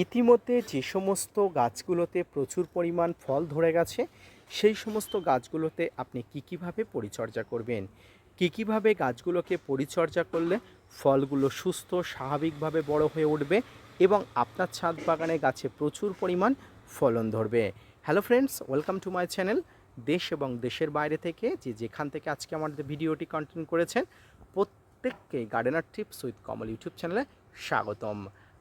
ইতিমধ্যে যে সমস্ত গাছগুলোতে প্রচুর পরিমাণ ফল ধরে গেছে, সেই সমস্ত গাছগুলোতে আপনি কী কীভাবে পরিচর্যা করবেন? কী কীভাবে গাছগুলোকে পরিচর্যা করলে ফলগুলো সুস্থ, স্বাভাবিকভাবে বড় হয়ে উঠবে এবং আপনার ছাদ বাগানে গাছে প্রচুর পরিমাণ ফলন ধরবে? Hello friends welcome to my channel দেশ এবং দেশের বাইরে থেকে যে যেখান থেকে আজকে আমাদের ভিডিওটি কন্টিনিউ করেছেন, প্রত্যেককে gardener tips with Kamal YouTube চ্যানেলে স্বাগতম।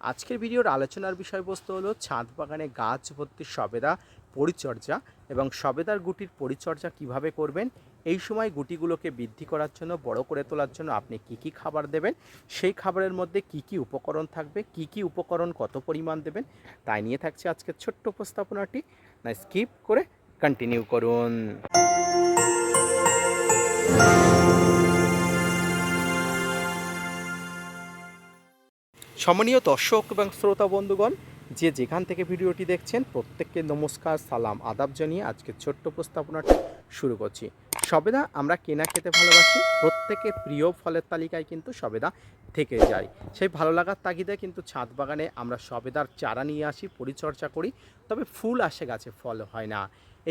আজকের ভিডিওর আলোচনার বিষয়বস্তু হলো ছাদ বাগানে গাছ ভর্তি সবেদা পরিচর্যা এবং সবেদার গুটির পরিচর্যা কীভাবে করবেন, এই সময় গুটিগুলোকে বৃদ্ধি করার জন্য, বড় করে তোলার জন্য আপনি কি কি খাবার দেবেন, সেই খাবারের মধ্যে কি কি উপকরণ থাকবে, কি কি উপকরণ কত পরিমাণ দেবেন, তাই নিয়ে থাকছে আজকের ছোট্ট উপস্থাপনাটি। না, স্কিপ করে কন্টিনিউ করুন। সম্মানীয় দর্শক এবং শ্রোতা বন্ধুগণ, যে যেখান থেকে ভিডিওটি দেখছেন, প্রত্যেককে নমস্কার, সালাম, আদাব জানিয়ে আজকে ছোট্ট উপস্থাপনাটি শুরু করছি। সবেদা, আমরা কেনা খেতে ভালোবাসি প্রত্যেকের প্রিয় ফলের তালিকায় কিন্তু সবেদা থেকে যায়। সেই ভালো লাগার তাগিদে কিন্তু ছাদ বাগানে আমরা সবেদার চারা নিয়ে আসি, পরিচর্যা করি, তবে ফুল আসে গাছে, ফল হয় না।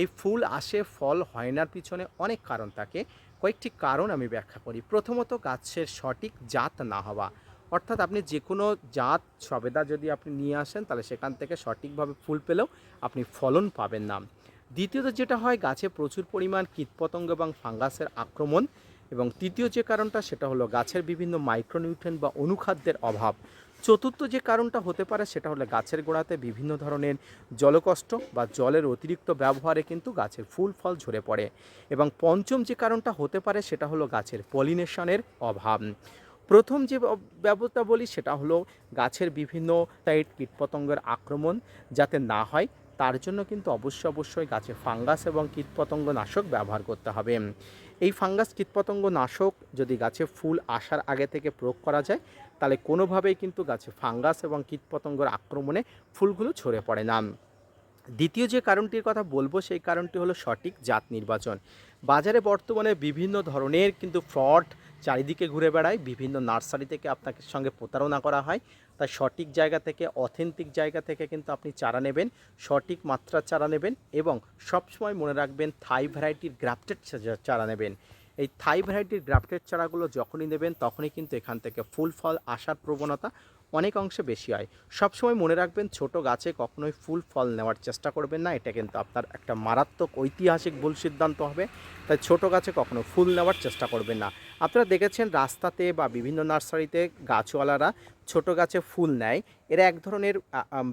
এই ফুল আসে, ফল হয় নার পিছনে অনেক কারণ থাকে। কয়েকটি কারণ আমি ব্যাখ্যা করি। প্রথমত, গাছের সঠিক জাত না হওয়া। অর্থাৎ আপনি যে কোনো জাত, সবেদা যদি আপনি নিয়ে আসেন, তাহলে সেখান থেকে সঠিকভাবে ফুল পেলেও আপনি ফলন পাবেন না। দ্বিতীয়ত যেটা হয়, গাছে প্রচুর পরিমাণ কীটপতঙ্গ এবং ফাঙ্গাসের আক্রমণ এবং তৃতীয় যে কারণটা, সেটা হলো গাছের বিভিন্ন মাইক্রোনিউট্রেন বা অনুখাদ্যের অভাব। চতুর্থ যে কারণটা হতে পারে, সেটা হলো গাছের গোড়াতে বিভিন্ন ধরনের জলকষ্ট বা জলের অতিরিক্ত ব্যবহারে কিন্তু গাছের ফুল, ফল ঝরে পড়ে। এবং পঞ্চম যে কারণটা হতে পারে, সেটা হলো গাছের পলিনেশনের অভাব। প্রথম যে ব্যবস্থা বলি সেটা হলো গাছের বিভিন্ন সাইড কীটপতঙ্গের আক্রমণ যাতে না হয়, তার জন্য কিন্তু অবশ্যই অবশ্যই গাছে ফাঙ্গাস এবং কীটপতঙ্গ নাশক ব্যবহার করতে হবে। এই ফাঙ্গাস কীটপতঙ্গ নাশক যদি গাছে ফুল আসার আগে থেকে প্রয়োগ করা যায়, তাহলে কোনোভাবেই কিন্তু গাছে ফাঙ্গাস এবং কীটপতঙ্গের আক্রমণে ফুলগুলো ছড়ে পড়ে না। দ্বিতীয় যে কারণটির কথা বলব, সেই কারণটি হলো সঠিক জাত নির্বাচন। বাজারে বর্তমানে বিভিন্ন ধরনের কিন্তু ফ্রড চারিদিকে ঘুরে বেড়ায়, বিভিন্ন নার্সারি থেকে আপনাকে সঙ্গে প্রতারণা করা হয়। তাই সঠিক জায়গা থেকে, অথেন্টিক জায়গা থেকে কিন্তু আপনি চারা নেবেন, সঠিক মাত্রার চারা নেবেন এবং সবসময় মনে রাখবেন থাই ভ্যারাইটির গ্রাফটেড চারা নেবেন। এই থাই ভ্যারাইটির গ্রাফটেড চারাগুলো যখনই নেবেন, তখনই কিন্তু এখান থেকে ফুল ফল আসার প্রবণতা অনেক অংশে বেশি হয়। সবসময় মনে রাখবেন ছোট গাছে কখনোই ফুল ফল নেওয়ার চেষ্টা করবেন না, এটা কিন্তু আপনার একটা মারাত্মক ঐতিহাসিক ভুল সিদ্ধান্ত হবে। তাই ছোট গাছে কখনো ফুল নেওয়ার চেষ্টা করবেন না। আপনারা দেখেছেন রাস্তাতে বা বিভিন্ন নার্সারিতে গাছওয়ালারা ছোট গাছে ফুল নেয়। এরা এক ধরনের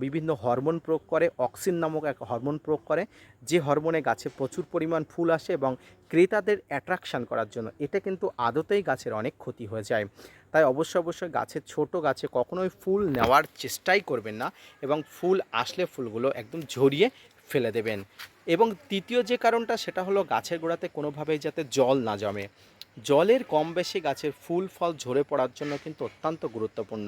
বিভিন্ন হরমোন প্রয়োগ করে, অক্সিন নামক এক হরমোন প্রয়োগ করে, যে হরমোনে গাছে প্রচুর পরিমাণ ফুল আসে এবং ক্রেতাদের অ্যাট্রাকশান করার জন্য। এটা কিন্তু আদতেই গাছের অনেক ক্ষতি হয়ে যায়। তাই অবশ্যই অবশ্যই গাছের ছোট গাছে কখনোই ফুল নেওয়ার চেষ্টাই করবেন না এবং ফুল আসলে ফুলগুলো একদম ঝরিয়ে ফেলে দেবেন। এবং তৃতীয় যে কারণটা, সেটা হলো গাছের গোড়াতে কোনোভাবেই যাতে জল না জমে। জলের কম বেশি গাছের ফুল, ফল ঝরে পড়ার জন্য কিন্তু অত্যন্ত গুরুত্বপূর্ণ।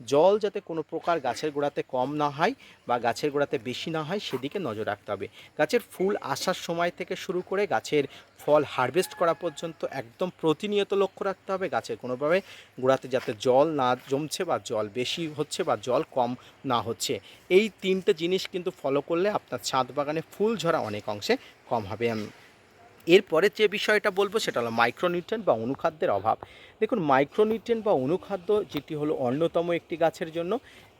জল যাতে কোনো প্রকার গাছের গোড়াতে কম না হয় বা গাছের গোড়াতে বেশি না হয়, সেদিকে নজর রাখতে হবে। গাছের ফুল আসার সময় থেকে শুরু করে গাছের ফল হারভেস্ট করা পর্যন্ত একদম প্রতিনিয়ত লক্ষ্য রাখতে হবে। গাছের কোনোভাবে গোড়াতে যাতে জল না জমছে বা জল বেশি হচ্ছে বা জল কম না হচ্ছে। এই তিনটে জিনিস কিন্তু ফলো করলে আপনার ছাদ বাগানে ফুল ঝরা অনেক অংশে কম হবে। এরপরে যে বিষয়টা বলব সেটা হলো মাইক্রোনিউট্রেন বা অনুখাদ্যের অভাব। দেখুন মাইক্রোনিউট্রেন বা অনুখাদ্য যেটি হলো অন্যতম একটি গাছের জন্য,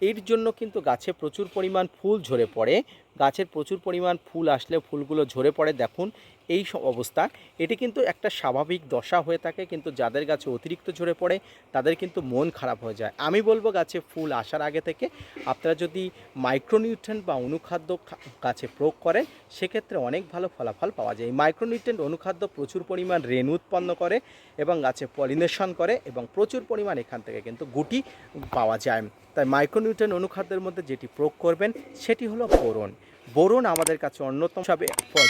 এর জন্য কিন্তু গাছে প্রচুর পরিমাণ ফুল ঝরে পড়ে। গাছের প্রচুর পরিমাণ ফুল আসলে ফুলগুলো ঝরে পড়ে, দেখুন এই সব অবস্থা। এটি কিন্তু একটা স্বাভাবিক দশা হয়ে থাকে, কিন্তু যাদের গাছে অতিরিক্ত ঝরে পড়ে, তাদের কিন্তু মন খারাপ হয়ে যায়। আমি বলব গাছে ফুল আসার আগে থেকে আপনারা যদি মাইক্রোনিউট্রেন বা অনুখাদ্য গাছে প্রয়োগ করেন, সেক্ষেত্রে অনেক ভালো ফলাফল পাওয়া যায়। এই মাইক্রোনিউট্রেন অনুখাদ্য প্রচুর পরিমাণ রেণু উৎপন্ন করে এবং গাছে পলিনেশন করে এবং প্রচুর পরিমাণ এখান থেকে কিন্তু গুটি পাওয়া যায়। তাই মাইক্রোনিউট্রেন অনুখাদ্যের মধ্যে যেটি প্রয়োগ করবেন, সেটি হলো বোরন। বোরন আমাদের কাছে অন্যতম হিসাবে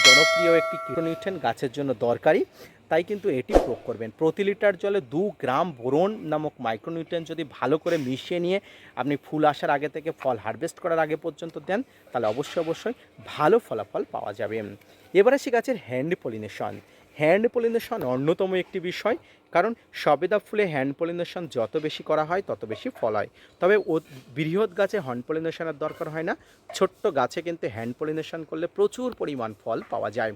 জনপ্রিয় একটি কিটোনিউট্রেন গাছের জন্য দরকারি। তাই কিন্তু এটি প্রয়োগ করবেন। প্রতি লিটার জলে দু গ্রাম বোরন নামক মাইক্রোনিউট্রেন যদি ভালো করে মিশিয়ে নিয়ে আপনি ফুল আসার আগে থেকে ফল হারভেস্ট করার আগে পর্যন্ত দেন, তাহলে অবশ্যই অবশ্যই ভালো ফলাফল পাওয়া যাবে। এবার আসি গাছের হ্যান্ড পলিনেশন হ্যান্ড পলিনেশন অন্যতম একটি বিষয়। কারণ সবেদা ফুলে হ্যান্ড পলিনেশন যত বেশি করা হয়, তত বেশি ফল হয়। তবে ও বৃহৎ গাছে হ্যান্ড পলিনেশনের দরকার হয় না। ছোট্ট গাছে কিন্তু হ্যান্ড পলিনেশন করলে প্রচুর পরিমাণ ফল পাওয়া যায়।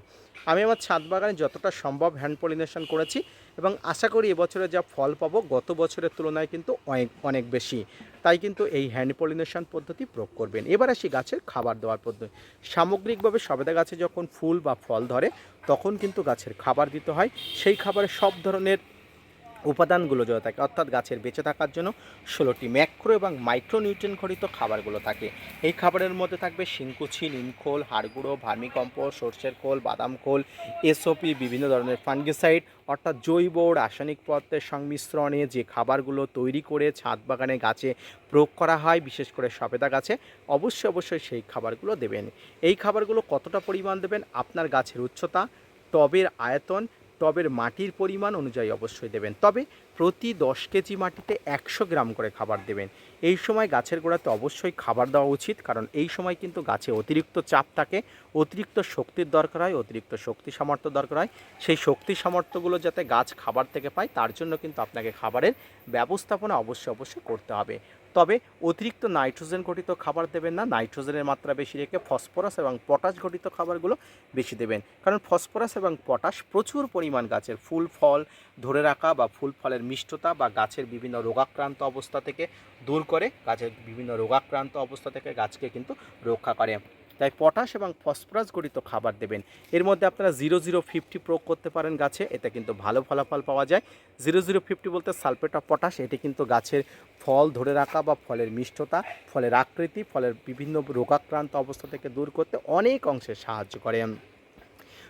আমি আমার ছাদ বাগানে যতটা সম্ভব হ্যান্ড পলিনেশন করেছি এবং আশা করি এবছরে যা ফল পাবো, গত বছরের তুলনায় কিন্তু অনেক অনেক বেশি। তাই কিন্তু এই হ্যান্ড পলিনেশন পদ্ধতি প্রয়োগ করবেন। এবার আসি গাছের খাবার দেওয়ার পদ্ধতি। সামগ্রিকভাবে সবেদা গাছে যখন ফুল বা ফল ধরে, তখন কিন্তু গাছের খাবার দিতে হয়। সেই খাবারে সব ধরনের উপাদানগুলো যদি থাকে। অর্থাৎ গাছের বেঁচে থাকার জন্য ষোলোটি ম্যাক্রো এবং মাইক্রো নিউট্রিয়েন্ট ঘটিত খাবারগুলো থাকে। এই খাবারের মধ্যে থাকবে শিংকুচি, নিমখোল, হাড়গুঁড়ো, ভার্মিকম্পোস্ট, সর্ষের খোল, বাদাম খোল এসওপি বিভিন্ন ধরনের ফাঙ্গিসাইড। অর্থাৎ জৈব রাসায়নিক পদার্থের সংমিশ্রণে যে খাবারগুলো তৈরি করে ছাদ বাগানে গাছে প্রয়োগ করা হয়, বিশেষ করে সবেদা গাছে, অবশ্যই অবশ্যই সেই খাবারগুলো দেবেন। এই খাবারগুলো কতটা পরিমাণ দেবেন? আপনার গাছের উচ্চতা, টবের আয়তন টবের মাটির পরিমাণ অনুযায়ী অবশ্যই দেবেন। তবে প্রতি দশ কেজি মাটিতে একশো গ্রাম করে খাবার দেবেন। এই সময় গাছের গোড়াতে অবশ্যই খাবার দেওয়া উচিত, কারণ এই সময় কিন্তু গাছে অতিরিক্ত চাপ থাকে, অতিরিক্ত শক্তির দরকার হয়, অতিরিক্ত শক্তি সামর্থ্য দরকার হয়। সেই শক্তি সামর্থ্যগুলো যাতে গাছ খাবার থেকে পায়, তার জন্য কিন্তু আপনাকে খাবারের ব্যবস্থাপনা অবশ্যই অবশ্যই করতে হবে। তবে অতিরিক্ত নাইট্রোজেন ঘটিত খাবার দেবেন না। নাইট্রোজেনের মাত্রা বেশি রেখে ফসফরাস এবং পটাশ ঘটিত খাবারগুলো বেশি দেবেন। কারণ ফসফরাস এবং পটাশ প্রচুর পরিমাণ গাছের ফুল, ফল ধরে রাখা বা ফুল ফলের মিষ্টতা বা গাছের বিভিন্ন রোগাক্রান্ত অবস্থা থেকে দূর করে গাছের বিভিন্ন রোগাক্রান্ত অবস্থা থেকে গাছকে কিন্তু রক্ষা করে। তাই পটাশ এবং ফসফরাস গঠিত খাবার দেবেন। এর মধ্যে আপনারা জিরো জিরো ফিফটি প্রয়োগ করতে পারেন গাছে, এতে কিন্তু ভালো ফলাফল পাওয়া যায়। জিরো জিরো ফিফটি বলতে সালফেট অফ পটাশ, এটি কিন্তু গাছের ফল ধরে রাখা বা ফলের মিষ্টতা, ফলের আকৃতি, ফলের বিভিন্ন রোগাক্রান্ত অবস্থা থেকে দূর করতে অনেক অংশে সাহায্য করে।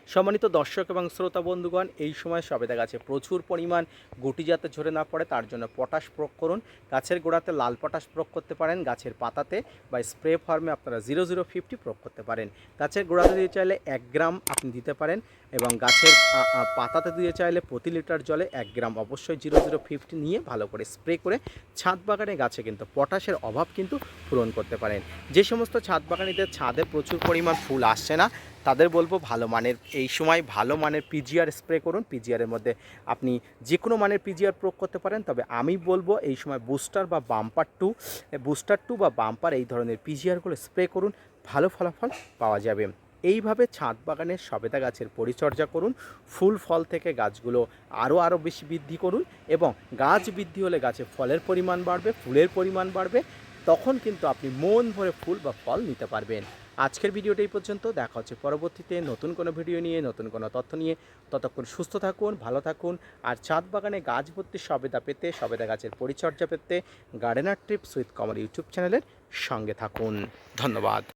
সম্মানিত দর্শক এবং শ্রোতা বন্ধুগণ, এই সময় সবেদা গাছে প্রচুর পরিমাণ গুটি যাতে ঝরে না পড়ে, তার জন্য পটাশ প্রয়োগ করুন। গাছের গোড়াতে লাল পটাশ প্রয়োগ করতে পারেন, গাছের পাতাতে বা স্প্রে ফর্মে আপনারা জিরো জিরো ফিফটি প্রয়োগ করতে পারেন। গাছের গোড়াতে দিয়ে চাইলে এক গ্রাম আপনি দিতে পারেন এবং গাছের পাতাতে দিয়ে চাইলে প্রতি লিটার জলে এক গ্রাম অবশ্যই জিরো জিরো ফিফটি নিয়ে ভালো করে স্প্রে করে ছাদ বাগানে গাছে কিন্তু পটাশের অভাব কিন্তু পূরণ করতে পারেন। যে সমস্ত ছাদ বাগানিদের ছাদে প্রচুর পরিমাণ ফুল আসছে না তাদের বলব ভালো মানের, এই সময় ভালো মানের পিজিআর স্প্রে করুন। পিজিআরের মধ্যে আপনি যে কোনো মানের পিজিআর প্রয়োগ করতে পারেন। তবে আমি বলব এই সময় বুস্টার বা বাম্পার টু বুস্টার টু বা বাম্পার এই ধরনের পিজিআরগুলো স্প্রে করুন। ভালো ফলাফল পাওয়া যাবে। এইভাবে ছাদ বাগানের সবেদা গাছের পরিচর্যা করুন। ফুল ফল থেকে গাছগুলো আরও আরও বেশি বৃদ্ধি করুন এবং গাছ বৃদ্ধি হলে গাছে ফলের পরিমাণ বাড়বে, ফুলের পরিমাণ বাড়বে। তখন কিন্তু আপনি মন ভরে ফুল বা ফল নিতে পারবেন। আজকের ভিডিওটা এই পর্যন্ত। দেখা হচ্ছে পরবর্তীতে নতুন কোনো ভিডিও নিয়ে, নতুন কোনো তথ্য নিয়ে। ততক্ষণ সুস্থ থাকুন, ভালো থাকুন। আর চাঁদ বাগানে গাছ ভর্তি সবেদা পেতে, সবেদা গাছের পরিচর্যা পেতে গার্ডেনার ট্রিপ সুইথ কমল ইউটিউব চ্যানেলের সঙ্গে থাকুন। ধন্যবাদ।